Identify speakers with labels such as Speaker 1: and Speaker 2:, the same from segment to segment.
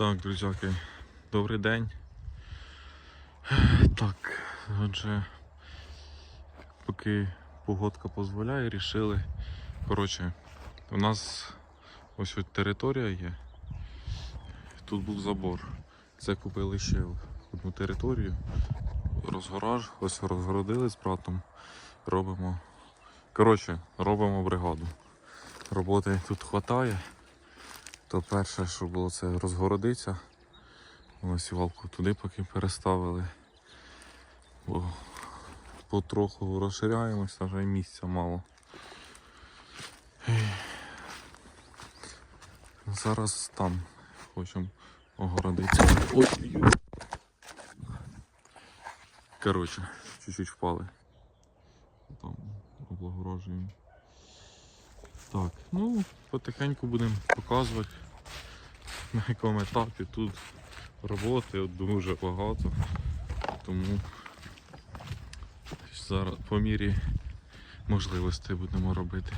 Speaker 1: Так, друзяки, добрий день. Так, отже, поки погодка дозволяє, рішили. Коротше, у нас ось от територія є. Тут був забор. Це купили ще одну територію. Розгораж, ось розгородили з братом. Робимо. Коротше, робимо бригаду. Роботи тут вистачає. То перше, що було, це розгородиться. Ось валку туди поки переставили. Бо потроху розширяємося, вже місця мало. Зараз там хочемо огородитися. Ой. Коротше, чуть-чуть впали. Там облагорожуємо. Так, ну, потихеньку будемо показувати, на якому етапі тут роботи от дуже багато. Тому зараз по мірі можливостей будемо робити.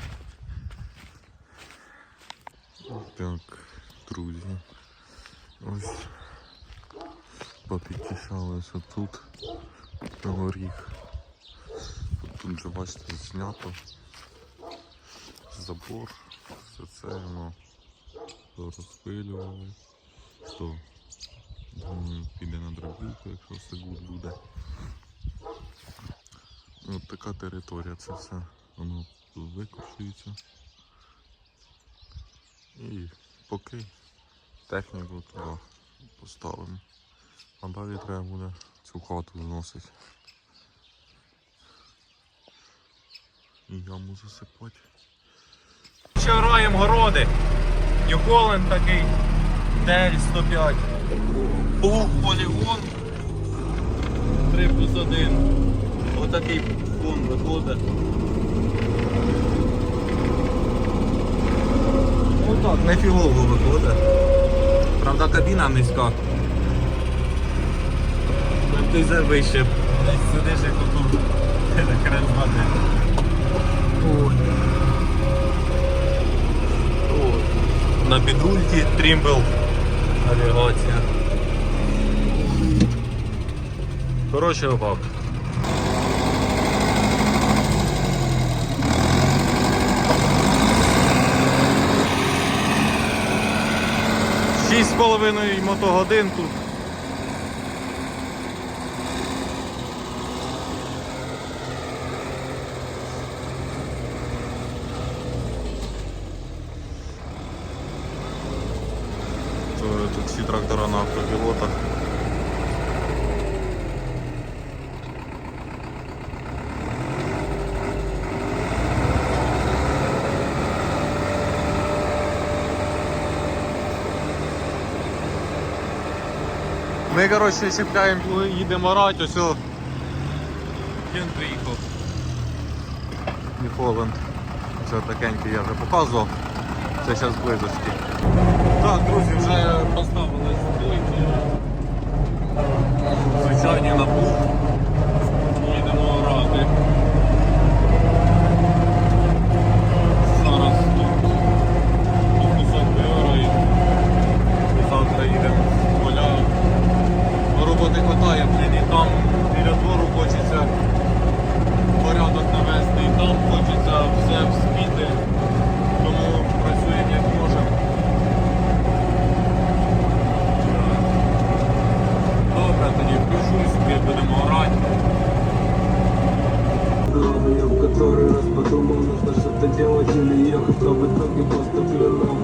Speaker 1: Так, друзі. Ось попідтішалися тут на горіх. Тут вже бачите знято забор, все це воно розпилювали, то піде на дробілку, якщо все гуд буде. От така територія, це все воно викошується. І поки техніку туди поставимо. А далі треба буде цю хату зносити. І яму засипати.
Speaker 2: Ще городи. Нью-Холланд такий. Дель 105. Був полігон. 3 плюс 1. Отакий бун виходить. Ну так, не фігово виходить. Правда, кабіна низька. Ти вище. Десь сидиш як отут. Хрен знати. Ой. Ой. На підрульці трімбл навігація. Коротше, опак. Шість з половиною мотогодин тут.
Speaker 1: То Тут всі трактора на автопілотах.
Speaker 2: Ми, коротше, чіпляємо, коли їдемо орати, ось о. Він приїхав.
Speaker 1: Нью-Холланд. Це такенький я вже показував. Це зараз близості.
Speaker 2: Так, друзі, вже поставили стойки. Звичайні на пух. Їдемо орати. Зараз тут по кусок вигораємо. Завтра їдемо в поля. Роботи хватає, блін, і там біля двору хочеться порядок навести, і там хочеться все вспіти. Тому працюємо як можемо. Добре, тоді включусь, ми будемо орати.
Speaker 3: Я в который раз подумал, нужно что-то делать или ехать, а в итоге просто плюнул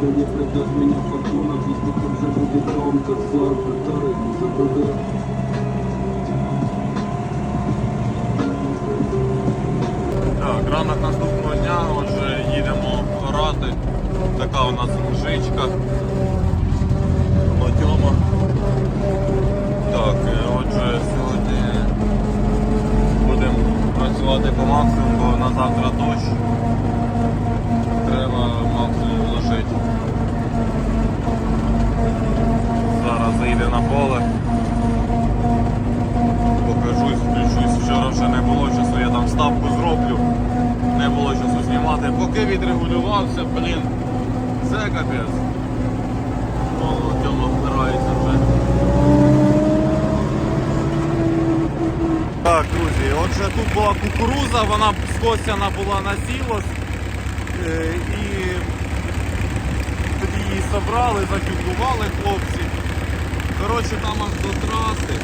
Speaker 3: Да не придет меня фортуна, пусть таким же будет дом, как сон, который не забуду
Speaker 2: Так, ранок наступного дня, отже, їдемо орати. Така у нас мужичка. вже капець. Так, друзі, отже тут була кукуруза, вона скосяна була на сілос е, і тоді її собрали, закюкували хлопці. Коротше, там аж до траси.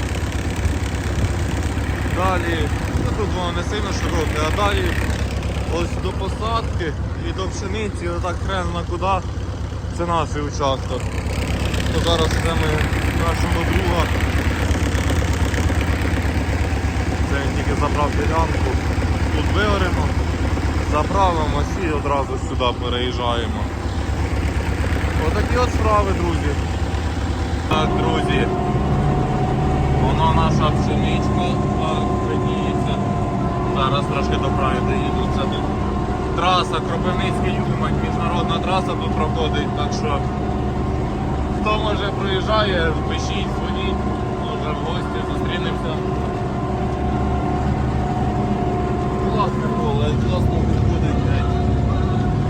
Speaker 2: Далі, ну тут воно не сильно широке, а далі ось до посадки і до пшениці, отак хрен на куди. Це наш участок. То зараз йдемо нашого друга. Це він тільки забрав ділянку. Тут виоремо, заправимось і одразу сюди переїжджаємо. Отакі от справи, друзі. Так, друзі. Воно наша пшеничка видніється. Зараз трошки до краю доїду. Це тут траса Кропивницький Юмань, міжнародна траса тут проходить, так що хто може проїжджає, пишіть, дзвоніть, може в гості зустрінемося. Класне поле, класно виходить.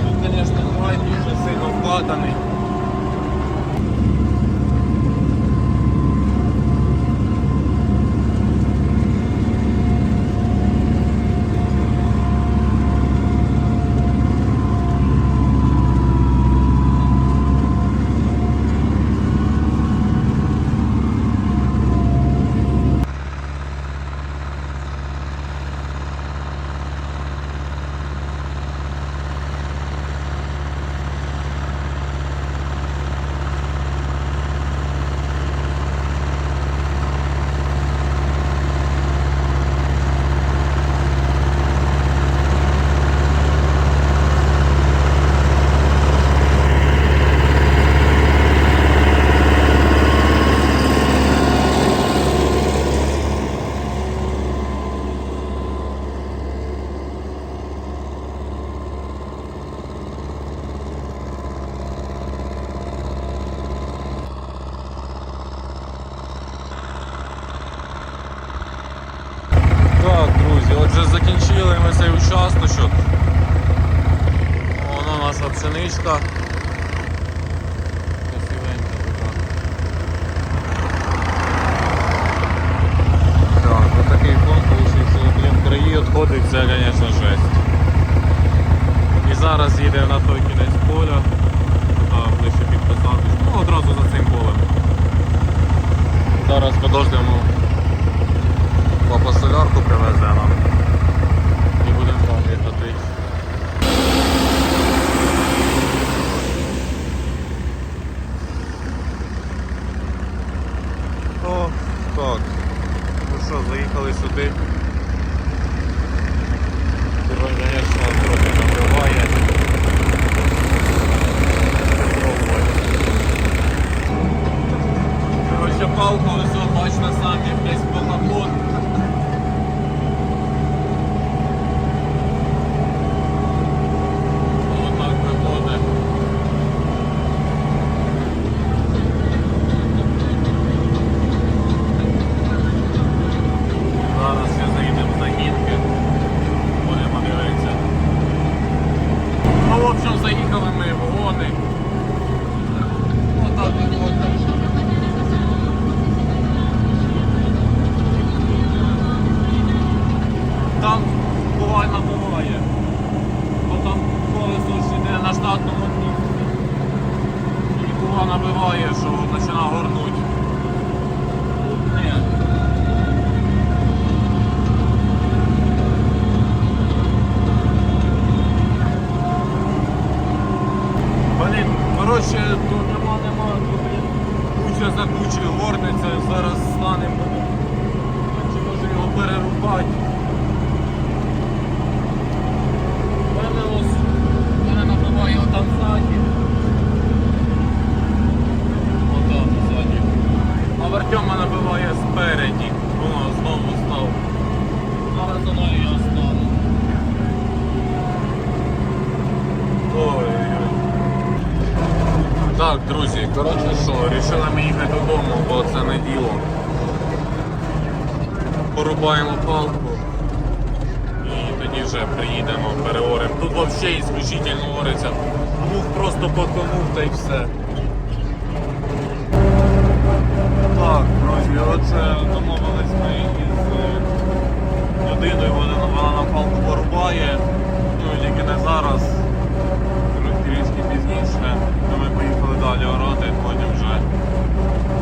Speaker 2: Тут, звісно, край дуже сильно вкладений. Так, друзі, отже закінчили цей участочок. Фон вийшов, блін, краї відходить, це, звісно, жесть. І зараз їдемо на той кінець поля, туди ближче під посадочку, ну одразу за цим полем. Зараз подождемо Папа солярку привезе нам. І будемо там їхати. О, так. Ну заїхали сюди. Вирубаємо палку і тоді вже приїдемо, переоримо. Тут взагалі ісключительно ориться. Мух просто потонув та й все. Так, друзі, оце домовились ми із е, людиною, вона, вона палку порубає, ну тільки не зараз, трішки пізніше, ми поїхали далі орати, потім вже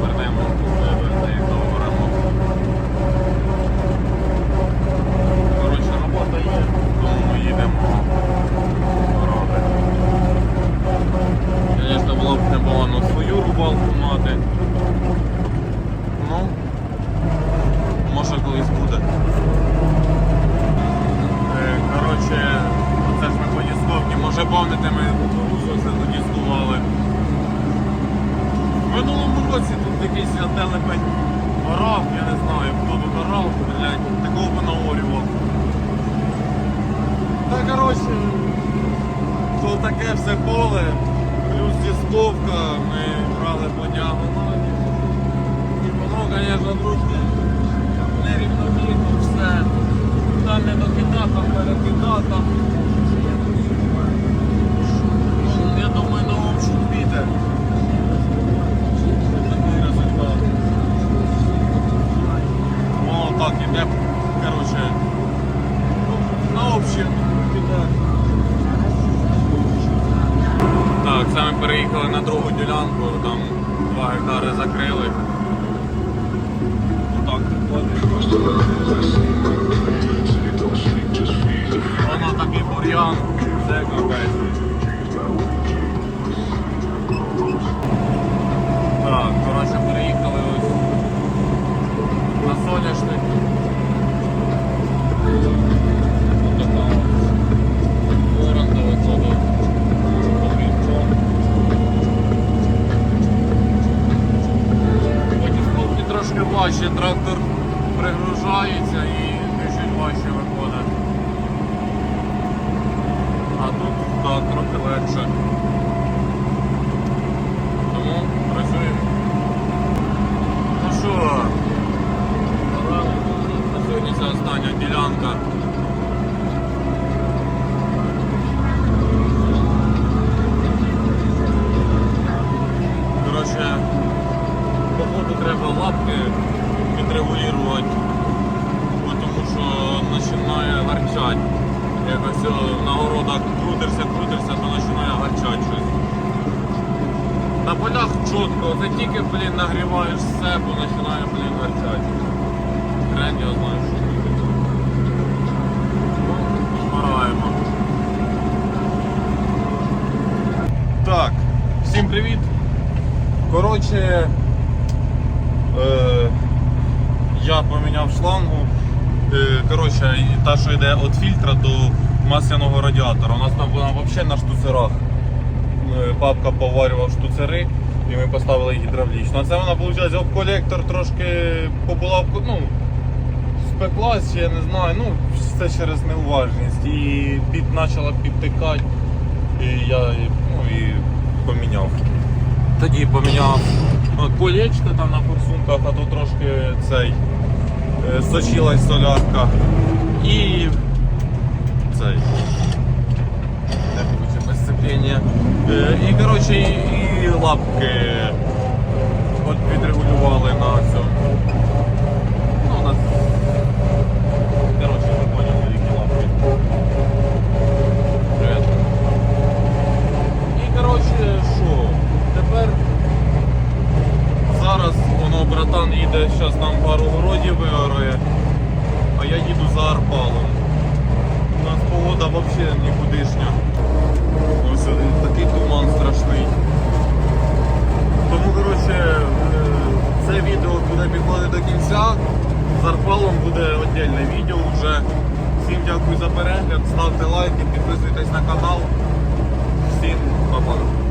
Speaker 2: вернемо. Thank you. Все поле, плюс дісковка, ми брали по діагоналі. І воно, звісно, трошки нерівномірно все. Там не докида, там перекида, там. Я думаю, на общу піде. Такий результат. Воно так іде, коротше, ну, на общем піде. Так, це ми переїхали на другу там 2 гектари закрили. Отак виходить. На городах крутишся, крутишся, то починає гарчати щось. На полях чітко, це тільки, блін, нагріваєш себе, починає, блін, гарчати. Хрен я знаю, що робити. Ну, Так, всім привіт. Коротше, е, я поміняв шлангу. Е, коротше, та, що йде від фільтра до масляного радіатора. У нас там вона взагалі на штуцерах. Е, Папка поварював штуцери і ми поставили гідравлічну. А це вона, об колектор трошки побула ну, спеклась, я не знаю. Ну, це через неуважність. І під почала підтикати. І я ну, і поміняв. Тоді поміняв от, колечко там на форсунках, а тут трошки цей е, сочилась солярка. І цей. Без сцеплення. Е, І коротше, і, лапки от підрегулювали на цьому. Ну, у нас. Коротше, ви поняли, які лапки. Привіт. І коротше, що, тепер зараз воно братан їде, зараз нам пару городів виорує, а я їду за Арпалом. У нас погода взагалі нікудишня. Такий туман страшний. Тому, коротше, е, це відео буде підходити до кінця. З Арпалом буде віддільне відео вже. Всім дякую за перегляд, ставте лайки, підписуйтесь на канал. Всім па-па.